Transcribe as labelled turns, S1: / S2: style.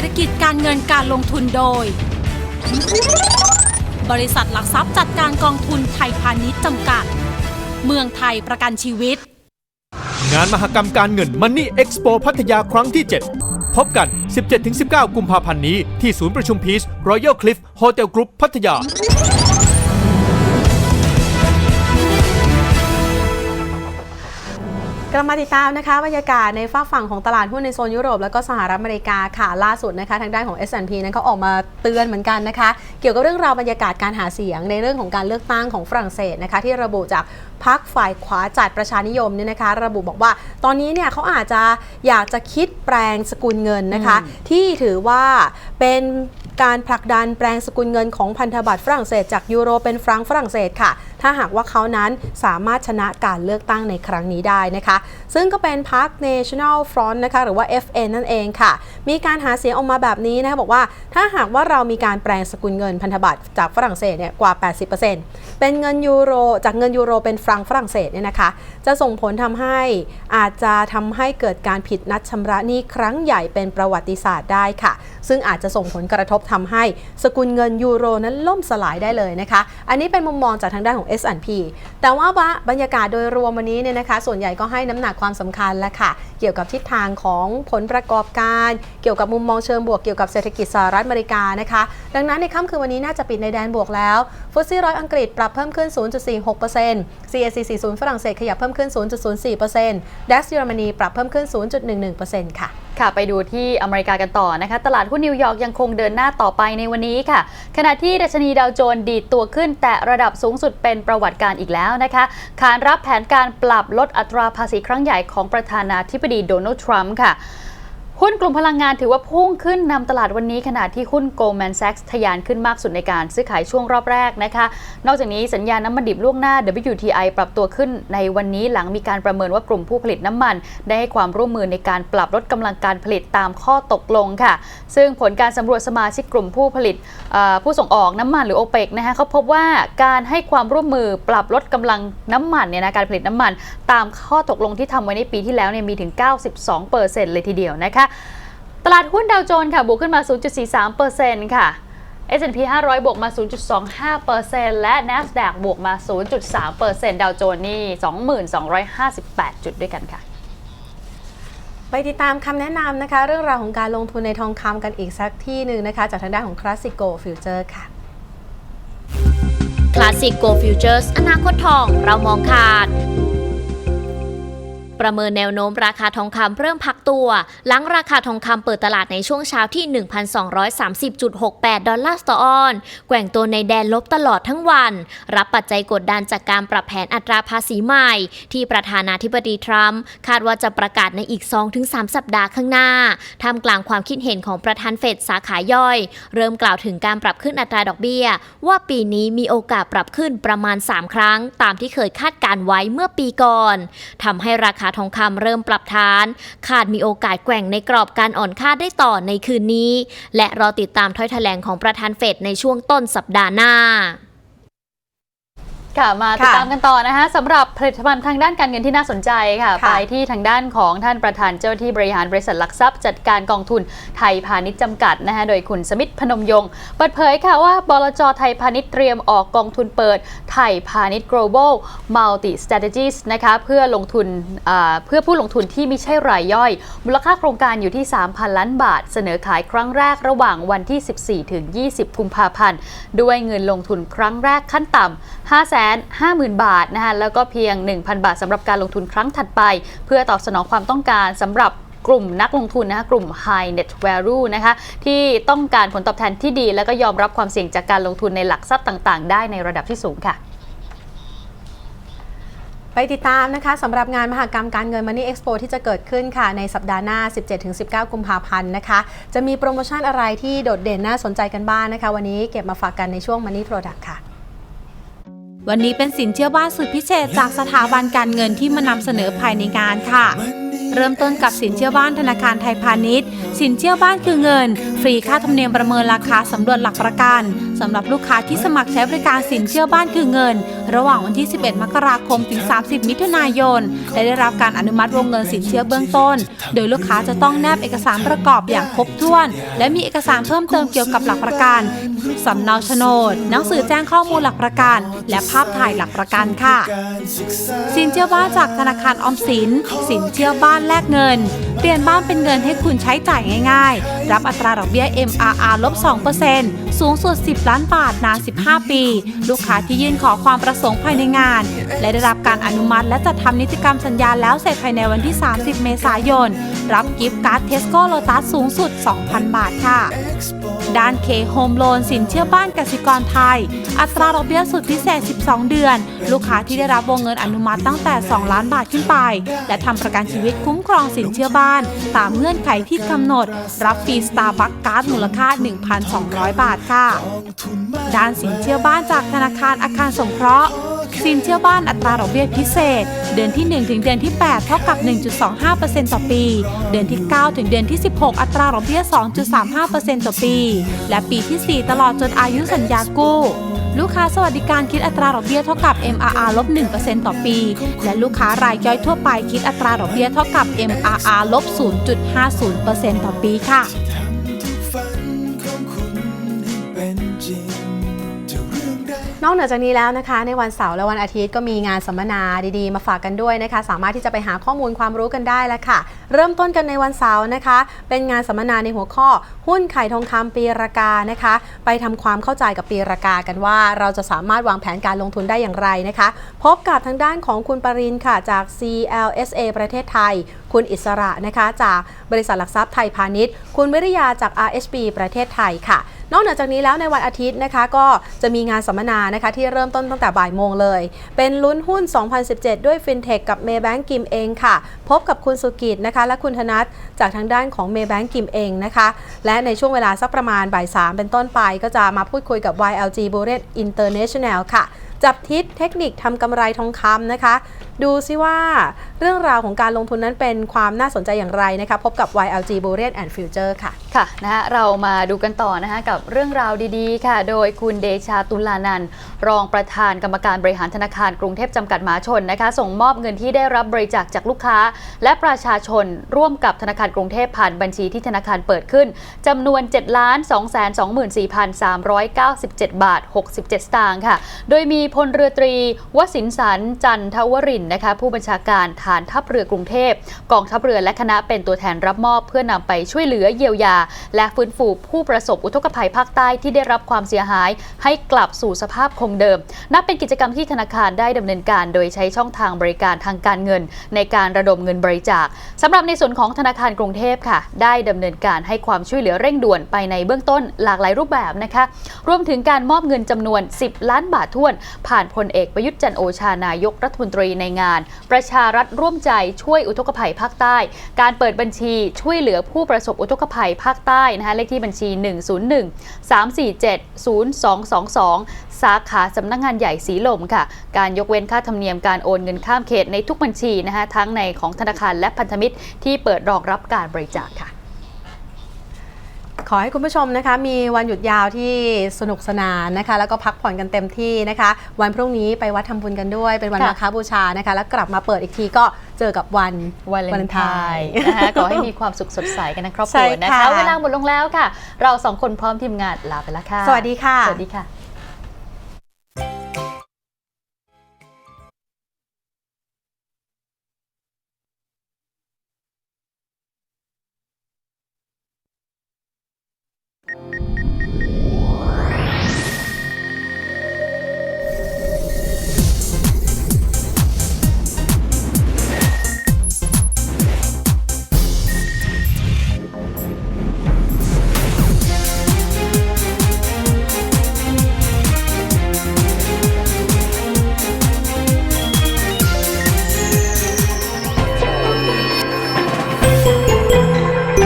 S1: ษฐกิจการเงินการลงทุนโดย บริษัทหลักทรัพย์จัดการกองทุนไทยพาณิชย์จำกัด เมืองไทยประกันชีวิต
S2: งานมหกรรมการเงิน Money Expo พัทยาครั้งที่ 7 พบกัน 17-19 กุมภาพันธ์นี้ที่ศูนย์ประชุมพีชรอยัลคลิฟ Hotel Group พัทยา
S3: กลับมาติดตามนะคะบรรยากาศในฝากฝั่งของตลาดหุ้นในโซนยุโรปแล้วก็สหรัฐอเมริกาค่ะล่าสุดนะคะทางด้านของ S&P นั้นเขาออกมาเตือนเหมือนกันนะคะ เกี่ยวกับเรื่องราวบรรยากาศการหาเสียงในเรื่องของการเลือกตั้งของฝรั่งเศสนะคะที่ระบุจากพรรคฝ่ายขวาจัดประชานิยมเนี่ยนะคะ ระบุบอกว่าตอนนี้เนี่ยเขาอาจจะอยากจะคิดแปลงสกุลเงินนะคะ ที่ถือว่าเป็นการผลักดันแปลงสกุลเงินของพันธบัตรฝรั่งเศสจากยูโรเป็นฟรังก์ฝรั่งเศสค่ะ ถ้าหากว่าเขานั้นสามารถชนะการเลือกตั้งในครั้งนี้ได้นะคะ ซึ่งก็เป็นพรรค National Front นะคะหรือว่า FN นั่นเองค่ะ มีการหาเสียงออกมาแบบนี้นะคะบอกว่าถ้าหากว่าเรามีการแปลงสกุลเงินพันธบัตรจากฝรั่งเศสเนี่ยกว่า 80%เป็นเงินยูโร จากเงินยูโรเป็นฟรังฝรั่งเศสเนี่ยนะคะ จะส่งผลทำให้อาจจะทำให้เกิดการผิดนัดชำระหนี้ครั้งใหญ่เป็นประวัติศาสตร์ได้ค่ะ ซึ่งอาจจะส่งผลกระทบทำให้สกุลเงินยูโรนั้นล่มสลายได้เลยนะคะ อันนี้เป็นมุมมองจากทางด้านของ S&P แต่ว่าบรรยากาศโดยรวมวันนี้เนี่ยนะคะ ส่วนใหญ่ก็ให้น้ำหนักความสำคัญแล้วค่ะ เกี่ยวกับทิศทางของผลประกอบการ เกี่ยวกับมุมมองเชิงบวกเกี่ยวกับเศรษฐกิจสหรัฐอเมริกานะคะ ดังนั้นในค่ำคืนวันนี้น่าจะปิดในแดนบวกแล้วฟุตซี่ร้อยอังกฤษปรับเพิ่มขึ้น 0.46% CAC 40 ฝรั่งเศสขยับเพิ่มขึ้น 0.04% DAX เยอรมนีปรับเพิ่มขึ้น 0.11%ค่ะ
S4: ค่ะ ไปดูที่อเมริกากันต่อนะคะ ตลาดหุ้นนิวยอร์กยังคงเดินหน้าต่อไปในวันนี้ค่ะ ขณะที่ดัชนีดาวโจนส์ดีดตัวขึ้น แต่ระดับสูงสุดเป็นประวัติการอีกแล้วนะคะขานรับแผนการปรับลดอัตราภาษีครั้งใหญ่ของประธานาธิบดีโดนัลด์ทรัมป์ค่ะ หุ้นกลุ่มพลังงานถือว่าพุ่งขึ้นนำตลาดวันนี้ขณะที่หุ้น Goldman Sachs ทะยานขึ้นมากสุดในการซื้อขายช่วงรอบแรกนะคะ นอกจากนี้สัญญาณน้ำมันดิบล่วงหน้า WTI ปรับตัวขึ้นในวันนี้หลังมีการประเมินว่ากลุ่มผู้ผลิตน้ำมัน ได้ให้ความร่วมมือในการปรับลดกำลังการผลิตตามข้อตกลงค่ะ ซึ่งผลการสำรวจสมาชิกกลุ่มผู้ผลิตผู้ส่งออกน้ำมันหรือ OPEC นะคะเขาพบว่าการให้ความร่วมมือปรับลดกำลังน้ำมันเนี่ยนะการผลิตน้ำมัน ตามข้อตกลงที่ทำไว้ในปีที่แล้วเนี่ยมีถึง 92%เลยทีเดียวนะคะตลาดหุ้นดาวโจนส์ค่ะบวกขึ้นมา 0.43%ค่ะ S&P 500 บวกมา 0.25%และ NASDAQ บวกมา 0.3%ดาวโจนส์นี่2258 จุดด้วยกันค่ะ
S3: ไปติดตามคำแนะนำนะคะ เรื่องราวของการลงทุนในทองคำกันอีกสักที่หนึ่งนะคะ จากทางด้านของ Classico Future ค่ะ
S5: Classic Go Futures อนาคตทองเรามองขาด ประเมินแนวโน้มราคาทองคำเริ่มพักตัว หลังราคาทองคำเปิดตลาดในช่วงเช้าที่ 1,230.68 ดอลลาร์ต่อออนแกว่งตัวในแดนลบตลอดทั้งวัน รับปัจจัยกดดันจากการปรับแผนอัตราภาษีใหม่ ที่ประธานาธิบดีทรัมป์คาดว่าจะประกาศในอีก 2-3 สัปดาห์ข้างหน้าท่ามกลางความคิดเห็นของประธานเฟดสาขาย่อย เริ่มกล่าวถึงการปรับขึ้นอัตราดอกเบี้ย ว่าปีนี้มีโอกาสปรับขึ้นประมาณ 3 ครั้ง ตามที่เคยคาดการไว้เมื่อปีก่อนทำให้ราคาทองคำเริ่มปรับฐาน ขาดมีโอกาสแกว่งในกรอบการอ่อนค่าได้ต่อในคืนนี้ และรอติดตามถ้อยแถลงของประธานเฟดในช่วงต้นสัปดาห์หน้า
S4: ค่ะมาติด
S3: ค่ะ
S4: ตามกันต่อนะคะสำหรับผลิตภัณฑ์ทางด้านการเงินที่น่าสนใจค่ะ
S3: ค่ะ
S4: ไปที่ทางด้านของท่านประธานเจ้าหน้าที่บริหารบริษัทหลักทรัพย์จัดการกองทุนไทยพาณิชย์จำกัดนะคะโดยคุณสมิทธพนมยงค์เปิดเผยค่ะว่าบลจไทยพาณิชย์เตรียมออกกองทุนเปิดไทยพาณิชย์ global multi strategies นะคะเพื่อลงทุนอ่าเพื่อผู้ลงทุนที่ไม่ใช่รายย่อย มูลค่าโครงการอยู่ที่ 3,000 ล้านบาท เสนอขายครั้งแรกระหว่างวันที่ 14ถึง20 กุมภาพันธ์ด้วยเงินลงทุนครั้งแรกขั้นต่ำ550,000 บาทนะคะแล้วก็เพียง 1,000 บาทสำหรับการลงทุนครั้งถัดไป เพื่อตอบสนองความต้องการสำหรับกลุ่มนักลงทุนนะคะกลุ่ม High Net Value นะคะที่ต้องการผลตอบแทนที่ดี แล้วก็ยอมรับความเสี่ยงจากการลงทุนในหลักทรัพย์ต่างๆ ได้ในระดับที่สูงค่ะ
S3: ไปติดตามนะคะสำหรับงานมหกรรมการเงิน Money Expo ที่จะเกิดขึ้นค่ะ ในสัปดาห์หน้า 17-19 กุมภาพันธ์นะคะ จะมีโปรโมชั่นอะไรที่โดดเด่นน่าสนใจกันบ้างนะคะ วันนี้เก็บมาฝากกันในช่วง Money Product ค่ะ
S1: วันนี้เป็นสินเชื่อบ้านสุดพิเศษจากสถาบันการเงินที่มานำเสนอภายในงานค่ะ เริ่มต้นกับสินเชื่อบ้านธนาคารไทยพาณิชย์ สินเชื่อบ้านคือเงิน ฟรีค่าธรรมเนียมประเมินราคาสำรวจหลักประกัน สำหรับลูกค้าที่สมัครใช้บริการสินเชื่อบ้านคือเงิน ระหว่างวันที่ 11 มกราคมถึง 30 มิถุนายนและได้รับการอนุมัติวงเงินสินเชื่อเบื้องต้น โดยลูกค้าจะต้องแนบเอกสารประกอบอย่างครบถ้วน และมีเอกสารเพิ่มเติมเกี่ยวกับหลักประกันสำเนาโฉนดหนังสือแจ้งข้อมูลหลักประกัน และภาพถ่ายหลักประกันค่ะ สินเชื่อบ้านจากธนาคารออมสิน สินเชื่อบ้านแลกเงิน เปลี่ยนบ้านเป็นเงินให้คุณใช้จ่ายง่าย ๆ รับอัตราดอกเบี้ย MRR ลบ 2%สูงสุด 10ล้านบาทนาน 15 ปี ลูกค้าที่ยื่นขอความประสงค์ภายในงาน และได้รับการอนุมัติและจัดทำนิติกรรมสัญญาแล้วเสร็จภายในวันที่ 30 เมษายน รับกิฟต์การ์ดเทสโก้โลตัสสูงสุด 2,000 บาทค่ะ ด้านเคโฮมโลนสินเชื่อบ้านกสิกรไทย อัตราดอกเบี้ยสุดพิเศษ 12 เดือน ลูกค้าที่ได้รับวงเงินอนุมัติตั้งแต่ 2 ล้านบาทขึ้นไป และทำประกันชีวิตคุ้มครองสินเชื่อบ้าน ตามเงื่อนไขที่กำหนด รับฟรีสตาร์บัคการ์ดมูลค่า 1,200 บาทค่ะ ด้านสินเชื่อบ้านจากธนาคารอาคารสงเคราะห์ สินเชื่อบ้านอัตราดอกเบี้ยพิเศษ เดือนที่ 1 ถึงเดือนที่ 8 เท่ากับ 1.25%ต่อปี เดือนที่ 9 ถึงเดือนที่ 16 อัตราดอกเบี้ย 2.35%ต่อปี และปีที่ 4 ตลอดจนอายุสัญญากู้ ลูกค้าสวัสดิการคิดอัตราดอกเบี้ยเท่ากับ MRR ลบ1%ต่อปี และลูกค้ารายย่อยทั่วไปคิดอัตราดอกเบี้ยเท่ากับ MRR ลบ0.50%ต่อปีค่ะ
S3: นอกเหนือจากนี้แล้วนะคะ ในวันเสาร์และวันอาทิตย์ก็มีงานสัมมนาดีๆ มาฝากกันด้วยนะคะ สามารถที่จะไปหาข้อมูลความรู้กันได้แล้วค่ะ เริ่มต้นกันในวันเสาร์นะคะ เป็นงานสัมมนาในหัวข้อ หุ้นไข่ทองคำปีรากานะคะ ไปทำความเข้าใจกับปีรากากันว่า เราจะสามารถวางแผนการลงทุนได้อย่างไรนะคะ พบกับทางด้านของคุณปรินค่ะจาก CLSA ประเทศไทย คุณอิสระนะคะ จากบริษัทหลักทรัพย์ไทยพาณิชย์ คุณวิริยาจาก RHB ประเทศไทยค่ะ นอกเหนือจากนี้แล้วในวันอาทิตย์นะคะก็จะมีงานสัมมนานะคะที่เริ่มต้นตั้งแต่บ่ายโมงเลย เป็นลุ้นหุ้น 2017 ด้วย FinTech กับ Maybank กิมเองค่ะ พบกับคุณสุกิจนะคะและคุณธนัทจากทางด้านของ Maybank กิมเองนะคะและในช่วงเวลาสักประมาณบ่าย3เป็นต้นไปก็จะมาพูดคุยกับ YLG b u r e t International ค่ะจับทิศเทคนิคทำกำไรทองคำนะคะ ดูซิว่าเรื่องราวของการลงทุนนั้นเป็นความน่าสนใจอย่างไรนะคะ พบกับ YLG b u r e t and Future ค่ะ
S4: ค่ะนะฮะเรามาดูกันต่อนะคะกับเรื่องราวดีๆ ค่ะ โดยคุณเดชาตุลานันรองประธานกรรมการบริหารธนาคารกรุงเทพจำกัดมหาชนนะคะ ส่งมอบเงินที่ได้รับบริจาคจากลูกค้า และประชาชนร่วมกับธนาคารกรุงเทพผ่านบัญชีที่ธนาคารเปิดขึ้นจำนวน7 2 2 4 3 9 7 บาท 67 สตางค์ค่ะ โดยมีพลเรือตรีวสินสันจันทวรินทร์นะคะผู้บัญชาการฐานทัพเรือกรุงเทพ กองทัพเรือและคณะเป็นตัวแทนรับมอบ เพื่อนำไปช่วยเหลือเยียวยา และฟื้นฟูผู้ประสบอุทกภัยภาคใต้ที่ได้รับความเสียหาย ให้กลับสู่สภาพคงเดิม นับเป็นกิจกรรมที่ธนาคารได้ดำเนินการ โดยใช้ช่องทางบริการทางการเงิน ในการระดมเงินบริจาคสำหรับในส่วนของธนาคารกรุงเทพค่ะ ได้ดำเนินการให้ความช่วยเหลือเร่งด่วนไปในเบื้องต้นหลากหลายรูปแบบนะคะรวมถึงการมอบเงินจำนวน 10 ล้านบาทท้วน ผ่านพลเอกประยุทธ์จันโอชานายกรัฐมนตรีในงาน ประชารัฐร่วมใจช่วยอุทกภัยภาคใต้ การเปิดบัญชีช่วยเหลือผู้ประสบอุทกภัยภาคใต้นะคะเลขที่บัญชี 101 347 0222 สาขาสำนักงานใหญ่สีลมค่ะ การยกเว้นค่าธรรมเนียมการโอนเงินข้ามเขตในทุกบัญชีนะคะทั้งในของธนาคารและพันธมิตรที่เปิดรองรับการบริจาคค่ะ
S3: ขอให้คุณผู้ชมนะคะ มีวันหยุดยาวที่สนุกสนานนะคะ แล้วก็พักผ่อนกันเต็มที่นะคะ วันพรุ่งนี้ไปวัดทำบุญกันด้วย เป็นวัน
S4: ค่ะ
S3: มาฆบูชานะคะ แล้วกลับมาเปิดอีกทีก็เจอกับวัน
S4: วาเลนไทน์นะคะขอให้มีความสุขสดใสกันนะครอบค
S3: ใช่
S4: รัวนะ
S3: ค่ะ
S4: คะ เวลาหมดลงแล้วค่ะ เราสองคนพร้อมทีมงานลาไปแล้วค่ะ
S3: สวัสดีค่ะ
S4: สวัสดีค่ะ